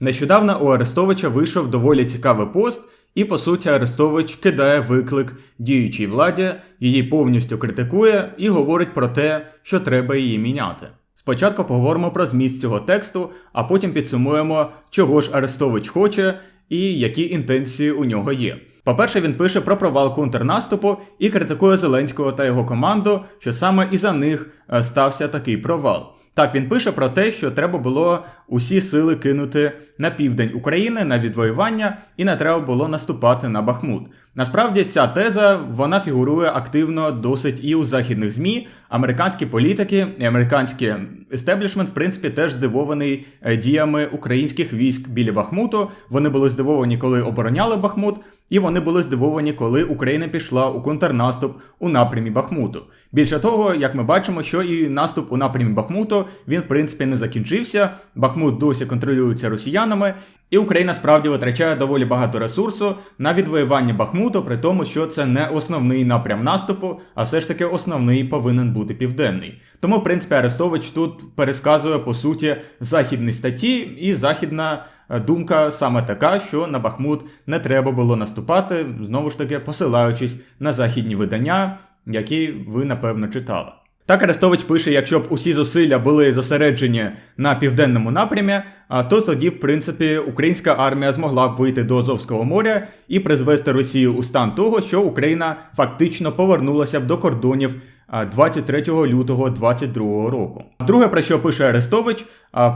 Нещодавно у Арестовича вийшов доволі цікавий пост, і по суті Арестович кидає виклик діючій владі, її повністю критикує і говорить про те, що треба її міняти. Спочатку поговоримо про зміст цього тексту, а потім підсумуємо, чого ж Арестович хоче і які інтенції у нього є. По-перше, він пише про провал контрнаступу і критикує Зеленського та його команду, що саме із-за них е, стався такий провал. Так, він пише про те, що треба було усі сили кинути на південь України на відвоювання, і не треба було наступати на Бахмут. Насправді ця теза вона фігурує активно досить і у західних змі. Американські політики і американський естеблішмент, в принципі, теж здивований е, діями українських військ біля Бахмуту. Вони були здивовані, коли обороняли Бахмут. І вони були здивовані, коли Україна пішла у контрнаступ у напрямі Бахмуту. Більше того, як ми бачимо, що і наступ у напрямі Бахмуту він в принципі не закінчився. Бахмут досі контролюється росіянами, і Україна справді витрачає доволі багато ресурсу на відвоювання Бахмуту, при тому, що це не основний напрям наступу, а все ж таки основний повинен бути південний. Тому, в принципі, Арестович тут пересказує по суті західні статті і західна. Е, думка саме така, що на Бахмут не треба було наступати, знову ж таки посилаючись на західні видання, які ви напевно читали. Так Арестович пише, якщо б усі зусилля були зосереджені на південному напрямі, то тоді, в принципі, українська армія змогла б вийти до Азовського моря і призвести Росію у стан того, що Україна фактично повернулася б до кордонів 23 лютого 2022 року. Друге, про що пише Арестович,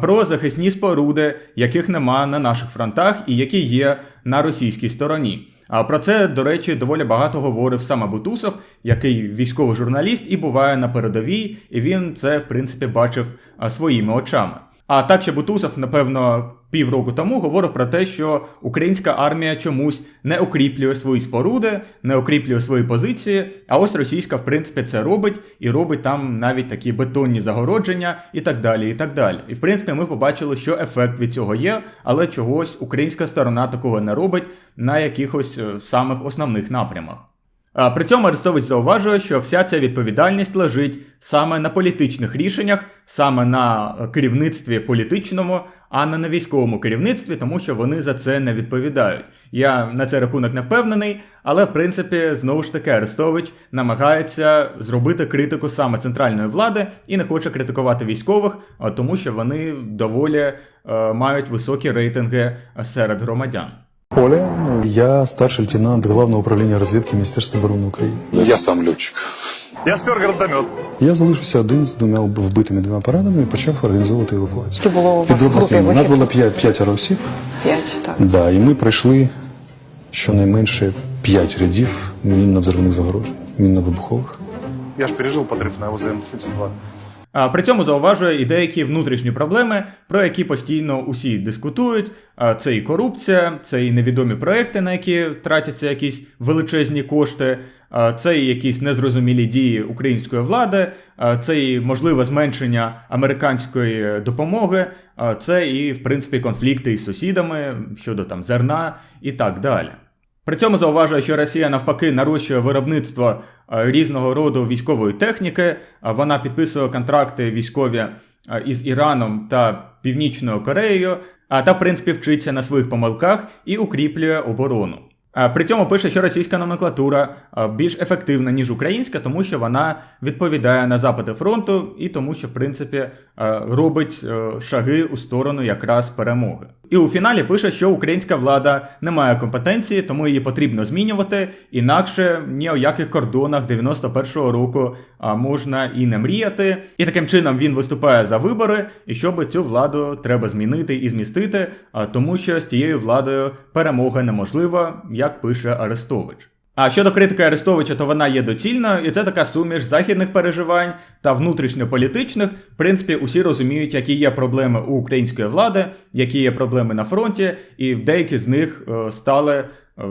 про захисні споруди, яких нема на наших фронтах і які є на російській стороні. А про це, до речі, доволі багато говорив саме Бутусов, який військовий журналіст і буває на передовій, і він це в принципі бачив своїми очами. А так ще Бутусов, напевно, півроку тому говорив про те, що українська армія чомусь не укріплює свої споруди, не укріплює свої позиції. А ось російська, в принципі, це робить і робить там навіть такі бетонні загородження і так далі. І так далі. І в принципі, ми побачили, що ефект від цього є, але чогось українська сторона такого не робить на якихось е, самих основних напрямах. При цьому Арестович зауважує, що вся ця відповідальність лежить саме на політичних рішеннях, саме на керівництві політичному, а не на військовому керівництві, тому що вони за це не відповідають. Я на цей рахунок не впевнений, але в принципі знову ж таки Арестович намагається зробити критику саме центральної влади і не хоче критикувати військових, тому що вони доволі е, мають високі рейтинги серед громадян. Оля, я старший лейтенант Главного управління розвідки Міністерства оборони України. Я сам льотчик. Я спер гранатомет. Я залишився один з двома вбитими двома пораненими і почав організовувати евакуацію. Це було у вас групі. У нас було п'ять, п'ятеро осіб, П'ять, так. да, і ми пройшли щонайменше п'ять рядів мінно-взривних загорожень, мінно-вибухових. Я ж пережил подрыв на УЗМ-72. А При цьому зауважує і деякі внутрішні проблеми, про які постійно усі дискутують. Це і корупція, це і невідомі проекти, на які тратяться якісь величезні кошти, це і якісь незрозумілі дії української влади, це і можливе зменшення американської допомоги, це і, в принципі, конфлікти із сусідами щодо там зерна і так далі. При цьому зауважує, що Росія навпаки нарощує виробництво різного роду військової техніки. Вона підписує контракти військові е, із Іраном та Північною Кореєю, а та в принципі вчиться на своїх помилках і укріплює оборону. А При цьому пише, що російська номенклатура е, більш ефективна, ніж українська, тому що вона відповідає на запити фронту і тому, що в принципі робить шаги у сторону якраз перемоги. І у фіналі пише, що українська влада не має компетенції, тому її потрібно змінювати. Інакше ні о яких кордонах 91-го року можна і не мріяти. І таким чином він виступає за вибори, і щоб цю владу треба змінити і змістити, тому що з тією владою перемога неможлива, як пише Арестович. А щодо критики Арестовича, то вона є доцільною, і це така суміш західних переживань та внутрішньополітичних. В принципі, усі розуміють, які є проблеми у української влади, які є проблеми на фронті, і деякі з них е, стали е,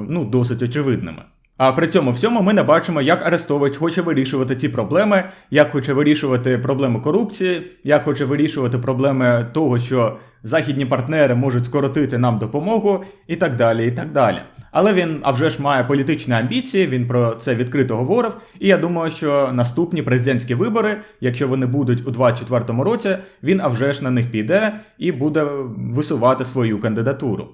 ну, досить очевидними. А при цьому всьому ми не бачимо, як Арестович хоче вирішувати ці проблеми, як хоче вирішувати проблеми корупції, як хоче вирішувати проблеми того, що західні партнери можуть скоротити нам допомогу, і так далі. і так далі. Але він, а вже ж має політичні амбіції, він про це відкрито говорив. І я думаю, що наступні президентські вибори, якщо вони будуть у 2024 році, він а вже ж на них піде і буде висувати свою кандидатуру.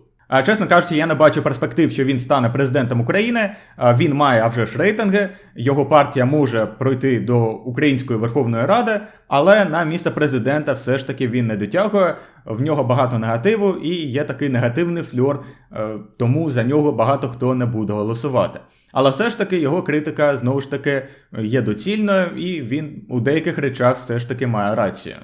Чесно кажучи, я не бачу перспектив, що він стане президентом України. Він має а вже ж рейтинги. Його партія може пройти до Української Верховної Ради, але на місце президента все ж таки він не дотягує. В нього багато негативу і є такий негативний фльор, е, тому за нього багато хто не буде голосувати. Але все ж таки його критика знову ж таки є доцільною, і він у деяких речах все ж таки має рацію.